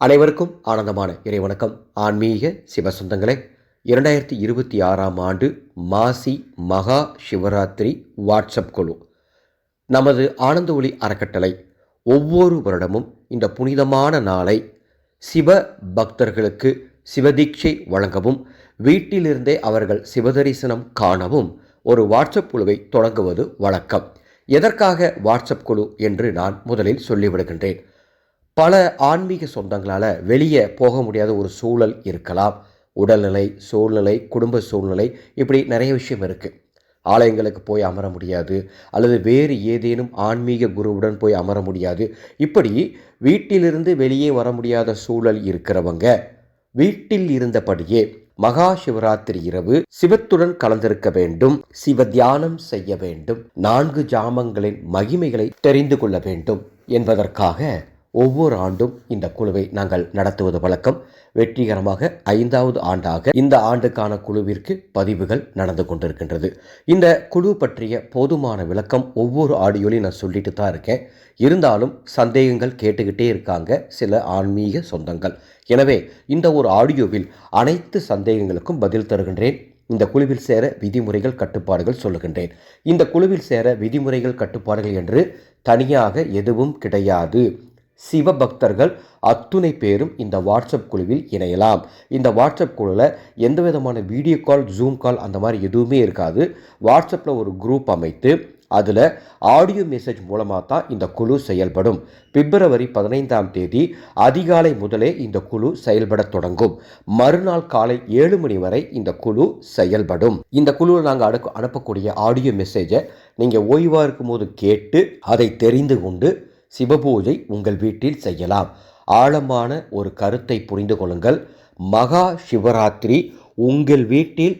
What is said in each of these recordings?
அனைவருக்கும் ஆனந்தமான இறைவணக்கம் ஆன்மீக சிவசொந்தங்களே இரண்டாயிரத்தி இருபத்தி ஆறாம் ஆண்டு மாசி மகா சிவராத்திரி வாட்ஸ்அப் குழு. நமது ஆனந்த ஒளி அறக்கட்டளை ஒவ்வொரு வருடமும் இந்த புனிதமான நாளை சிவ பக்தர்களுக்கு சிவதீட்சை வழங்கவும் வீட்டிலிருந்தே அவர்கள் சிவதரிசனம் காணவும் ஒரு வாட்ஸ்அப் குழுவை தொடங்குவது வழக்கம். எதற்காக வாட்ஸ்அப் குழு என்று நான் முதலில் சொல்லிவிடுகின்றேன். பல ஆன்மீக சொந்தங்களால் வெளியே போக முடியாத ஒரு சூழல் இருக்கலாம். உடல்நிலை சூழ்நிலை குடும்ப சூழ்நிலை இப்படி நிறைய விஷயம் இருக்குது ஆலயங்களுக்கு போய் அமர முடியாது. அல்லது வேறு ஏதேனும் ஆன்மீக குருவுடன் போய் அமர முடியாது. இப்படி வீட்டிலிருந்து வெளியே வர முடியாத சூழல் இருக்கிறவங்க வீட்டில் இருந்தபடியே மகா சிவராத்திரி இரவு சிவத்துடன் கலந்திருக்க வேண்டும். சிவ தியானம் செய்ய வேண்டும். நான்கு ஜாமங்களின் மகிமைகளை தெரிந்து கொள்ள வேண்டும் என்பதற்காக ஒவ்வொரு ஆண்டும் இந்த குழுவை நாங்கள் நடத்துவது வழக்கம். வெற்றிகரமாக ஐந்தாவது ஆண்டாக இந்த ஆண்டுக்கான குழுவிற்கு பதிவுகள் நடந்து கொண்டிருக்கின்றது. இந்த குழு பற்றிய போதுமான விளக்கம் ஒவ்வொரு ஆடியோலையும் நான் சொல்லிட்டு தான் இருக்கேன். இருந்தாலும் சந்தேகங்கள் கேட்டுக்கிட்டே இருக்காங்க சில ஆன்மீக சொந்தங்கள். எனவே இந்த ஒரு ஆடியோவில் அனைத்து சந்தேகங்களுக்கும் பதில் தருகின்றேன். இந்த குழுவில் சேர விதிமுறைகள் கட்டுப்பாடுகள் சொல்லுகின்றேன். இந்த குழுவில் சேர விதிமுறைகள் கட்டுப்பாடுகள் என்று தனியாக எதுவும் கிடையாது. சிவபக்தர்கள் அத்துணை பேரும் இந்த வாட்ஸ்அப் குழுவில் இணையலாம். இந்த வாட்ஸ்அப் குழுவில் எந்த விதமான வீடியோ கால் ஜூம் கால் அந்த மாதிரி எதுவுமே இருக்காது. வாட்ஸ்அப்பில் ஒரு குரூப் அமைத்து அதில் ஆடியோ மெசேஜ் மூலமாக தான் இந்த குழு செயல்படும். பிப்ரவரி பதினைந்தாம் தேதி அதிகாலை முதலே இந்த குழு செயல்பட தொடங்கும். மறுநாள் காலை ஏழு மணி வரை இந்த குழு செயல்படும். இந்த குழுவில் நாங்கள் அனுப்பக்கூடிய ஆடியோ மெசேஜை நீங்கள் ஓய்வாக இருக்கும்போது கேட்டு அதை தெரிந்து கொண்டு சிவபூஜை உங்கள் வீட்டில் செய்யலாம். ஆழமான ஒரு கருத்தை புரிந்து கொள்ளுங்கள். மகா சிவராத்திரி உங்கள் வீட்டில்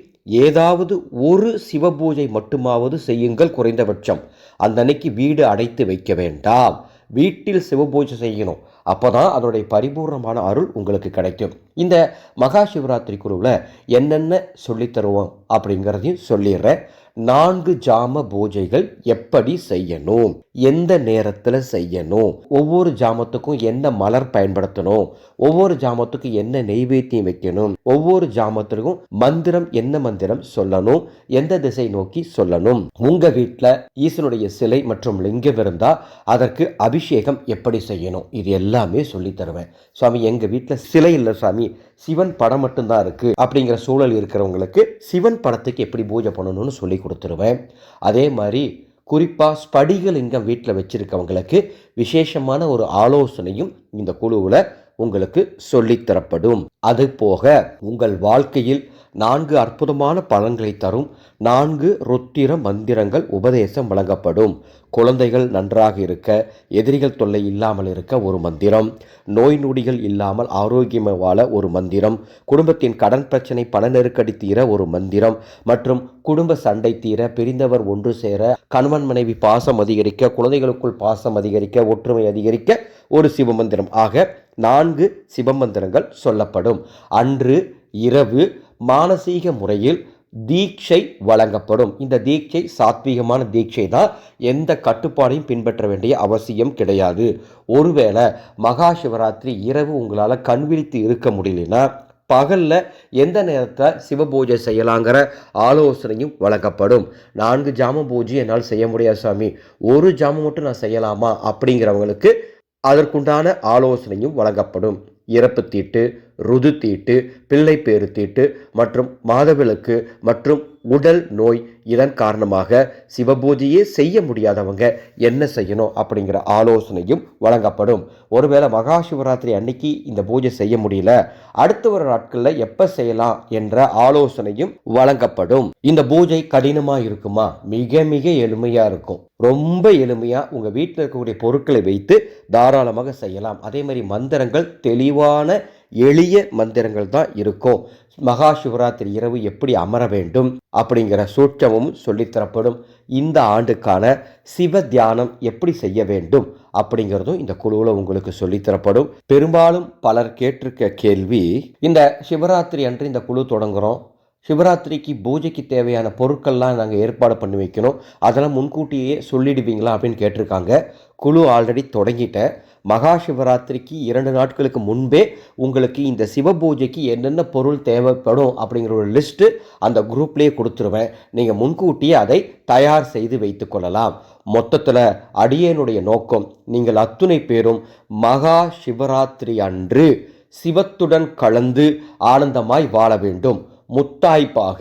ஏதாவது ஒரு சிவபூஜை மட்டுமாவது செய்யுங்கள் குறைந்தபட்சம். அந்த அன்னைக்கு வீடு அடைத்து வைக்க வேண்டாம். வீட்டில் சிவபூஜை செய்யணும். அப்போ தான் அதனுடைய பரிபூர்ணமான அருள் உங்களுக்கு கிடைக்கும். இந்த மகா சிவராத்திரி குருவில் என்னென்ன சொல்லித்தருவோம் அப்படிங்கிறதையும் சொல்லிடுறேன். நான்கு ஜாம பூஜைகள் எப்படி செய்யணும்? எந்த நேரத்தில் செய்யணும்? ஒவ்வொரு ஜாமத்துக்கும் என்ன மலர் பயன்படுத்தணும்? ஒவ்வொரு ஜாமத்துக்கும் என்ன நெய்வேத்தியம் வைக்கணும்? ஒவ்வொரு ஜாமத்திற்கும் மந்திரம் என்ன மந்திரம் சொல்லணும்? எந்த திசை நோக்கி சொல்லணும்? உங்க வீட்டில் ஈசனுடைய சிலை மற்றும் லிங்கம் இருந்தால் அதற்கு அபிஷேகம் எப்படி செய்யணும்? இது எல்லாமே சொல்லி தருவேன். சுவாமி எங்கள் வீட்டில் சிலை இல்லை சாமி சிவன் படம் மட்டும்தான் இருக்கு அப்படிங்கிற சூழல் இருக்கிறவங்களுக்கு சிவன் படத்துக்கு எப்படி பூஜை பண்ணணும்னு சொல்லி கொடுத்துருவேன். அதே மாதிரி குறிப்பாக ஸ்படிகலிங்கம் வீட்டில் வச்சிருக்கவங்களுக்கு விசேஷமான ஒரு ஆலோசனையும் இந்த குழுவில் உங்களுக்கு சொல்லித்தரப்படும் அது போக உங்கள் வாழ்க்கையில் நான்கு அற்புதமான பலன்களை தரும் நான்கு ருத்திர மந்திரங்கள் உபதேசம் வழங்கப்படும். குழந்தைகள் நன்றாக இருக்க எதிரிகள் தொல்லை இல்லாமல் இருக்க ஒரு மந்திரம். நோய் நொடிகள் இல்லாமல் ஆரோக்கியமாக வாழ ஒரு மந்திரம். குடும்பத்தின் கடன் பிரச்சனை பண நெருக்கடி தீர ஒரு மந்திரம். மற்றும் குடும்ப சண்டை தீர பிரிந்தவர் ஒன்று சேர கணவன் மனைவி பாசம் அதிகரிக்க குழந்தைகளுக்குள் பாசம் அதிகரிக்க ஒற்றுமை அதிகரிக்க ஒரு சிவமந்திரம் ஆக நான்கு சிவமந்திரங்கள் சொல்லப்படும். அன்று இரவு மானசீக முறையில் தீட்சை வழங்கப்படும். இந்த தீட்சை சாத்வீகமான தீட்சை தான் எந்த கட்டுப்பாடையும் பின்பற்ற வேண்டிய அவசியம் கிடையாது. ஒருவேளை மகா சிவராத்திரி இரவு உங்களால் கண்விழித்து இருக்க முடியலனா பகலில் எந்த நேரத்தில் சிவ பூஜை செய்யலாங்கிற ஆலோசனையும் வழங்கப்படும். நான்கு ஜாம பூஜை என்னால் செய்ய முடியாது சாமி. ஒரு ஜாமம் மட்டும் நான் செய்யலாமா அப்படிங்கிறவங்களுக்கு அதற்குண்டான ஆலோசனையும் வழங்கப்படும். இறப்பு தீட்டு ருது தீட்டு பிள்ளை பேறு தீட்டு மற்றும் மாதவிளக்கு மற்றும் உடல் நோய் இதன் காரணமாக சிவபூஜையே செய்ய முடியாதவங்க என்ன செய்யணும் அப்படிங்கிற ஆலோசனையும் வழங்கப்படும். ஒருவேளை மகா சிவராத்திரி அன்னைக்கு இந்த பூஜை செய்ய முடியல அடுத்து வர நாட்களில் எப்போ செய்யலாம் என்ற ஆலோசனையும் வழங்கப்படும். இந்த பூஜை கடினமாக இருக்குமா? மிக மிக எளிமையாக இருக்கும். ரொம்ப எளிமையாக உங்கள் வீட்டில் இருக்கக்கூடிய பொருட்களை வைத்து தாராளமாக செய்யலாம். அதே மாதிரி மந்திரங்கள் தெளிவான எளிய மந்திரங்கள் தான் இருக்கும். மகா சிவராத்திரி இரவு எப்படி அமர வேண்டும் அப்படிங்கிற சூட்சமும் சொல்லித்தரப்படும் இந்த ஆண்டுக்கான சிவ தியானம் எப்படி செய்ய வேண்டும் அப்படிங்கிறதும் இந்த குழுவில் உங்களுக்கு சொல்லித்தரப்படும் பெரும்பாலும் பலர் கேட்டிருக்க கேள்வி இந்த சிவராத்திரி அன்று இந்த குழு தொடங்குகிறோம் சிவராத்திரிக்கு பூஜைக்கு தேவையான பொருட்கள்லாம் நாங்கள் ஏற்பாடு பண்ணி வைக்கணும். அதெல்லாம் முன்கூட்டியே சொல்லிடுவீங்களா அப்படின்னு கேட்டிருக்காங்க. குழு ஆல்ரெடி தொடங்கிட்டேன் மகா சிவராத்திரிக்கு இரண்டு நாட்களுக்கு முன்பே உங்களுக்கு இந்த சிவ பூஜைக்கு என்னென்ன பொருள் தேவைப்படும் அப்படிங்கிற ஒரு லிஸ்ட்டு அந்த குரூப்லேயே கொடுத்துருவேன். நீங்கள் முன்கூட்டியே அதை தயார் செய்து வைத்துக்கொள்ளலாம் மொத்தத்தில் அடியேனுடைய நோக்கம் நீங்கள் அத்துணை பேரும் மகா சிவராத்திரி அன்று சிவத்துடன் கலந்து ஆனந்தமாய் வாழ வேண்டும். முத்தாய்ப்பாக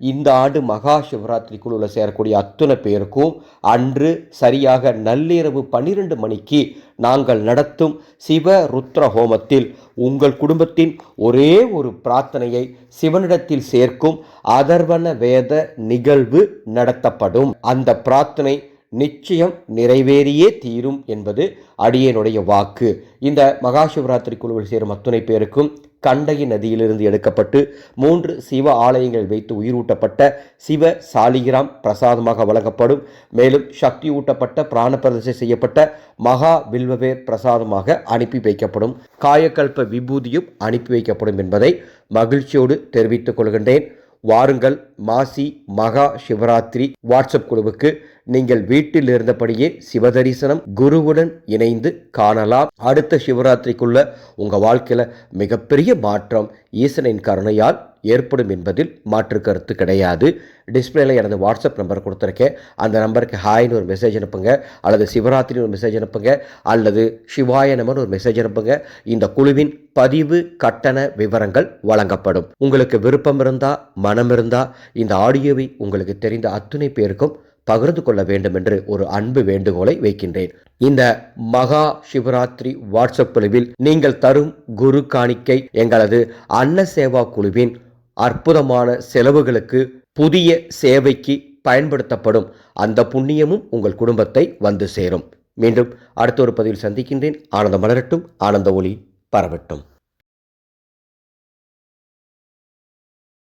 இந்த ஆண்டு மகா சிவராத்திரி குழுவில் சேரக்கூடிய அத்துணை பேருக்கும் அன்று சரியாக நள்ளிரவு பன்னிரண்டு மணிக்கு நாங்கள் நடத்தும் சிவ ருத்ர ஹோமத்தில் உங்கள் குடும்பத்தின் ஒரே ஒரு பிரார்த்தனையை சிவனிடத்தில் சேர்க்கும் அதர்வன வேத நிகழ்வு நடத்தப்படும். அந்த பிரார்த்தனை நிச்சயம் நிறைவேறியே தீரும் என்பது அடியனுடைய வாக்கு. இந்த மகா சிவராத்திரி குழுவில் சேரும் அத்துணை பேருக்கும் கண்டகி நதியிலிருந்து எடுக்கப்பட்டு மூன்று சிவ ஆலயங்கள் வைத்து உயிரூட்டப்பட்ட சிவ சாலிகிராம் பிரசாதமாக வழங்கப்படும். மேலும் சக்தி ஊட்டப்பட்ட பிராண செய்யப்பட்ட மகா வில்வவேர் பிரசாதமாக அனுப்பி வைக்கப்படும். காயக்கல்ப விபூதியும் அனுப்பி வைக்கப்படும் என்பதை மகிழ்ச்சியோடு தெரிவித்துக் கொள்கின்றேன். வாருங்கள். மாசி மகா சிவராத்திரி வாட்ஸ்அப் குழுவுக்கு நீங்கள் வீட்டில் இருந்தபடியே சிவதரிசனம் குருவுடன் இணைந்து காணலாம். அடுத்த சிவராத்திரிக்குள்ள உங்கள் வாழ்க்கையில் மிகப்பெரிய மாற்றம் ஈசனின் கருணையால் ஏற்படும் என்பதில் மாற்று கருத்து கிடையாது. டிஸ்பிளேல எனது வாட்ஸ்அப் நம்பர் கொடுத்துருக்கேன். அந்த நம்பருக்கு ஹாய்னு ஒரு மெசேஜ் அனுப்புங்க. அல்லது சிவராத்திரின்னு ஒரு மெசேஜ் அனுப்புங்க. அல்லது சிவாய நமன் ஒரு மெசேஜ் அனுப்புங்க. இந்த குழுவின் பதிவு கட்டண விவரங்கள் வழங்கப்படும். உங்களுக்கு விருப்பம் இருந்தா மனம் இருந்தா இந்த ஆடியோவை உங்களுக்கு தெரிந்த அத்துணை பேருக்கும் பகிர்ந்து கொள்ள வேண்டும் என்று ஒரு அன்பு வேண்டுகோளை வைக்கின்றேன். இந்த மகா சிவராத்திரி வாட்ஸ்அப் குழுவில் நீங்கள் தரும் குரு காணிக்கை எங்களது அன்ன சேவா குழுவின் அற்புதமான செலவுகளுக்கு புதிய சேவைக்கு பயன்படுத்தப்படும். அந்த புண்ணியமும் உங்கள் குடும்பத்தை வந்து சேரும். மீண்டும் அடுத்த ஒரு பதிவில் சந்திக்கின்றேன். ஆனந்த மலரட்டும். ஆனந்த ஒளி பரவட்டும்.